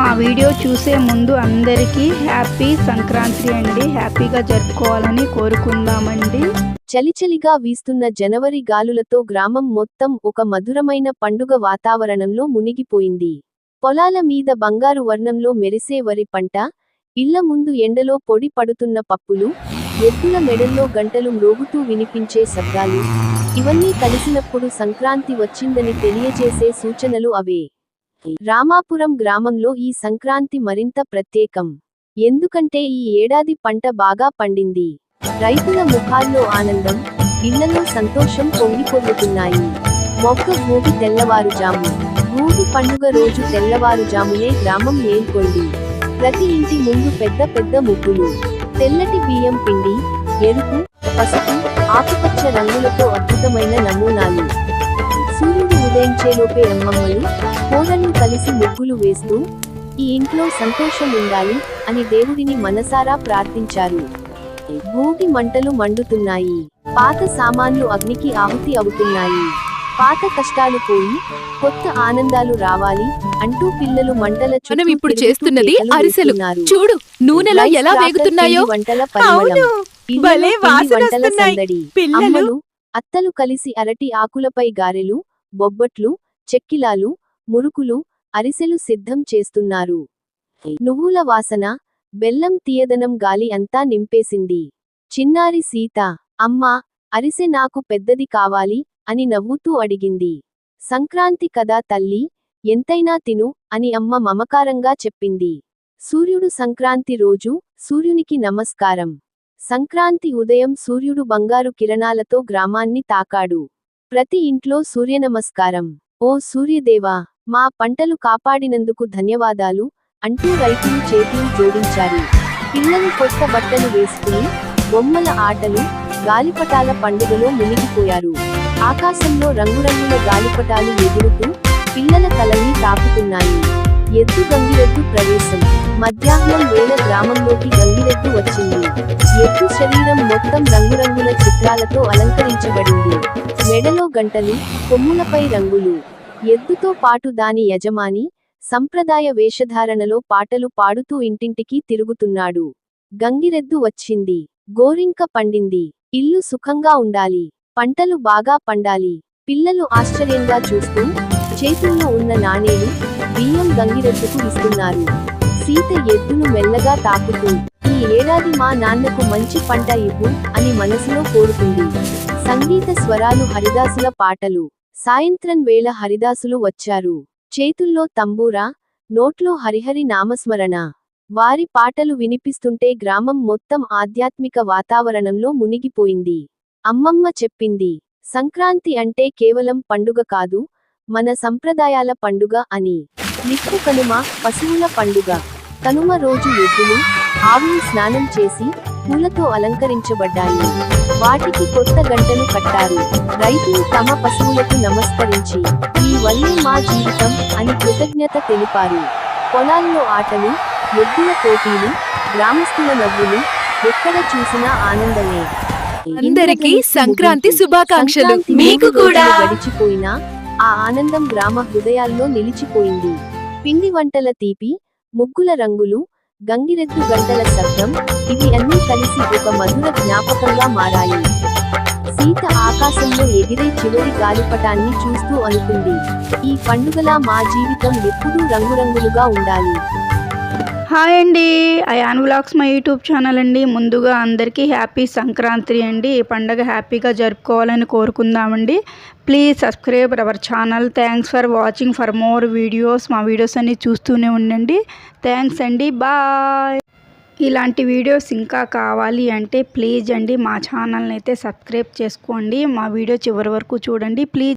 మా వీడియో చూసే ముందు అందరికీ హ్యాపీ సంక్రాంతి అండి. హ్యాపీగా జరుపుకోవాలని కోరుకుందామండి. చలిచలిగా వీస్తున్న జనవరి గాలులతో గ్రామం మొత్తం ఒక మధురమైన పండుగ వాతావరణంలో మునిగిపోయింది. పొలాల మీద బంగారు వర్ణంలో మెరిసే వరి పంట ఇళ్ళ ముందు ఎండలో పొడి పడుతున్న పప్పులు ఎద్దుల మెడల్లో గంటలు మ్రోగుతూ వినిపించే శబ్దాలు ఇవన్నీ కలిసినప్పుడు సంక్రాంతి వచ్చిందని తెలియజేసే సూచనలు అవే. రామాపురం గ్రామంలో ఈ సంక్రాంతి మరింత ప్రత్యేకం. ఎందుకంటే ఈ ఏడాది పంట బాగా పండింది. రైతుల ముఖాల్లో ఆనందం ఇళ్ళలో సంతోషం పొంగిపొర్లుతున్నాయి మొక్క భూమి తెల్లవారుజాము. భూమి పండుగ రోజు తెల్లవారుజామునే గ్రామం మేల్కొంది. ప్రతి ఇంటి ముందు పెద్ద పెద్ద ముగ్గులు. తెల్లటి బియ్యం పిండి ఎరుపు పసుపు ఆకుపచ్చ రంగులతో అద్భుతమైన నమూనాలు. ఉదయించేలోపే అమ్మమ్మలు కోడళ్ళు కలిసి ముగ్గులు వేస్తూ ఈ ఇంట్లో సంతోషం ఉండాలి అని దేవుడిని మనసారా ప్రార్థించారు భూమి మంటలు మండుతున్నాయి పాత సామాన్లు అగ్నికి ఆహుతి అవుతున్నాయి పాత కష్టాలు పోయి కొత్త ఆనందాలు రావాలి అంటూ పిల్లలు మంటల మనం ఇప్పుడు చేస్తున్నది అరిసెలు. చూడు నూనెలో ఎలా వేగుతున్నాయో వంటల పరిమళం. వంటల. సందడి. అమ్మలు అత్తలు కలిసి అరటి ఆకులపై గారెలు బొబ్బట్లు చెక్కిలాలు మురుకులు అరిసెలు సిద్ధం చేస్తున్నారు. నువ్వుల వాసన బెల్లం తీయదనం గాలి అంతా నింపేసింది. చిన్నారి సీత అమ్మా అరిసె నాకు పెద్దది కావాలి అని నవ్వుతూ అడిగింది. సంక్రాంతి కదా తల్లి ఎంతైనా తిను అని అమ్మ మమకారంగా చెప్పింది. సూర్యుడు సంక్రాంతి రోజు సూర్యునికి నమస్కారం. సంక్రాంతి ఉదయం సూర్యుడు బంగారు కిరణాలతో గ్రామాన్ని తాకాడు. ప్రతి ఇంట్లో సూర్య నమస్కారం. ఓ సూర్యదేవా మా పంటలు కాపాడినందుకు ధన్యవాదాలు అంటూ రైతులు చేతులు జోడించారు. పిల్లలు కొత్త బట్టలు వేసుకుని బొమ్మల ఆటలు గాలిపటాల పండుగలో మునిగిపోయారు. ఆకాశంలో రంగురంగుల గాలిపటాలు ఎగురుతూ పిల్లల కలని తాకుతున్నాయి. ఎద్దు గంగిరెద్దు ప్రవేశం. మధ్యాహ్నం వేళ గ్రామంలోకి గంగిరెద్దు వచ్చింది. ఎద్దు శరీరం మొత్తం రంగురంగుల చిత్రాలతో అలంకరించబడింది. మెడలో గంటలు కొమ్ములపై రంగులు. ఎద్దుతో పాటు దాని యజమాని సంప్రదాయ వేషధారణలో పాటలు పాడుతూ ఇంటింటికి తిరుగుతున్నాడు. గంగిరెద్దు వచ్చింది. గోరింక పండింది. ఇల్లు సుఖంగా ఉండాలి. పంటలు బాగా పండాలి. పిల్లలు ఆశ్చర్యంగా చూస్తూ చేతుల్లో ఉన్న నాణేలు బియ్యం గంగిరెద్దుకు ఇస్తున్నారు. సీత ఎద్దును మెల్లగా తాకుతూ ఈ ఏడాది మా నాన్నకు మంచి పంట ఇవ్వు అని మనసులో కోరుకుంది సంగీత స్వరాలు హరిదాసుల పాటలు. సాయంత్రం వేళ హరిదాసులు వచ్చారు. చేతుల్లో తంబూరా నోట్లో హరిహరి నామస్మరణ. వారి పాటలు వినిపిస్తుంటే గ్రామం మొత్తం ఆధ్యాత్మిక వాతావరణంలో మునిగిపోయింది. అమ్మమ్మ చెప్పింది సంక్రాంతి అంటే కేవలం పండుగ కాదు మన సంప్రదాయాల పండుగ అని. నిక్కు కనుమ పశువుల పండుగ. కనుమ రోజు ఎద్దులు ఆవులు స్నానం చేసి పూలతో అలంకరించబడ్డాయి. వాటికి కొత్త గంటలు కట్టారు. రైతులు తమ పశువులకు నమస్కరించి ఈ వల్లే మా జీవితం అని కృతజ్ఞత తెలిపారు. పొలాల్లో ఆటలు ఎద్దుల పోటీలు గ్రామస్తుల నవ్వులు ఎక్కడ చూసినా ఆనందమే. అందరికీ సంక్రాంతి. శుభాకాంక్షలు. మీకు కూడా. గడిచిపోయినా ఆ ఆనందం గ్రామ హృదయాల్లో నిలిచిపోయింది. పిండి వంటల తీపి ముగ్గుల రంగులు గంగిరెద్దు గంటల శబ్దం ఇవి అన్నీ కలిసి ఒక మధుర జ్ఞాపకంగా మారాయి. సీత ఆకాశంలో ఎగిరే చివరి గాలిపటాన్ని చూస్తూ అనుకుంది. ఈ పండుగలా మా జీవితం ఎప్పుడూ రంగురంగులుగా ఉండాలి. హాయ్ అండి. అయాన్ వ్లాగ్స్ మా యూట్యూబ్ ఛానల్ అండి. ముందుగా అందరికీ హ్యాపీ సంక్రాంతి అండి. ఈ పండగ హ్యాపీగా జరుపుకోవాలని కోరుకుందామండి. Please subscribe our channel. Thanks for watching. For more videos మా వీడియోస్ అన్ని చూస్తూనే ఉండండి. థ్యాంక్స్ అండి. బాయ్. ఇలాంటి వీడియోస్ ఇంకా కావాలి అంటే ప్లీజ్ అండి మా ఛానల్ని అయితే సబ్స్క్రైబ్ చేసుకోండి. మా వీడియో చివరి వరకు చూడండి. ప్లీజ్